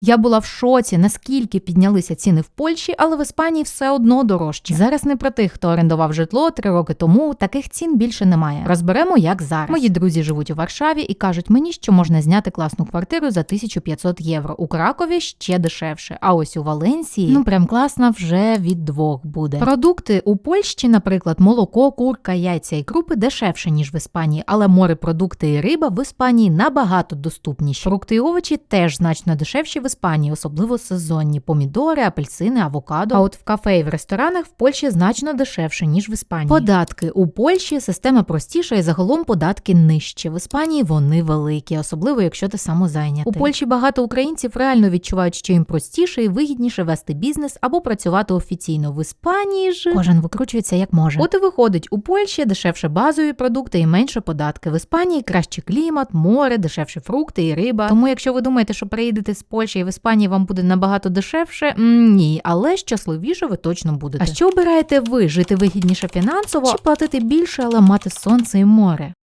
Я була в шоці, наскільки піднялися ціни в Польщі, але в Іспанії все одно дорожче. Зараз не про тих, хто орендував житло три роки тому. Таких цін більше немає. Розберемо, як зараз. Мої друзі живуть у Варшаві і кажуть мені, що можна зняти класну квартиру за 1500 євро. У Кракові ще дешевше. А ось у Валенсії ну прям класна вже від двох буде. Продукти у Польщі, наприклад, молоко, курка, яйця і крупи дешевше ніж в Іспанії, але морепродукти і риба в Іспанії набагато доступніші. Фрукти і овочі теж значно дешевші в Іспанії, особливо сезонні помідори, апельсини, авокадо. А от в кафе і в ресторанах в Польщі значно дешевше ніж в Іспанії. Податки у Польщі система простіша і загалом податки нижчі. В Іспанії вони великі, особливо якщо ти самозайнятий. У Польщі багато українців реально відчувають, що їм простіше і вигідніше вести бізнес або працювати офіційно. В Іспанії ж кожен викручується як може. От і виходить, у Польщі дешевше базові продукти і менше податки. В Іспанії краще клімат, море, дешевше фрукти і риба. Тому, якщо ви думаєте, що приїдете з Польщі і в Іспанії вам буде набагато дешевше, ні, але щасливіше ви точно будете. А що обираєте ви жити вигідніше фінансово чи платити більше, але мати сонце і море?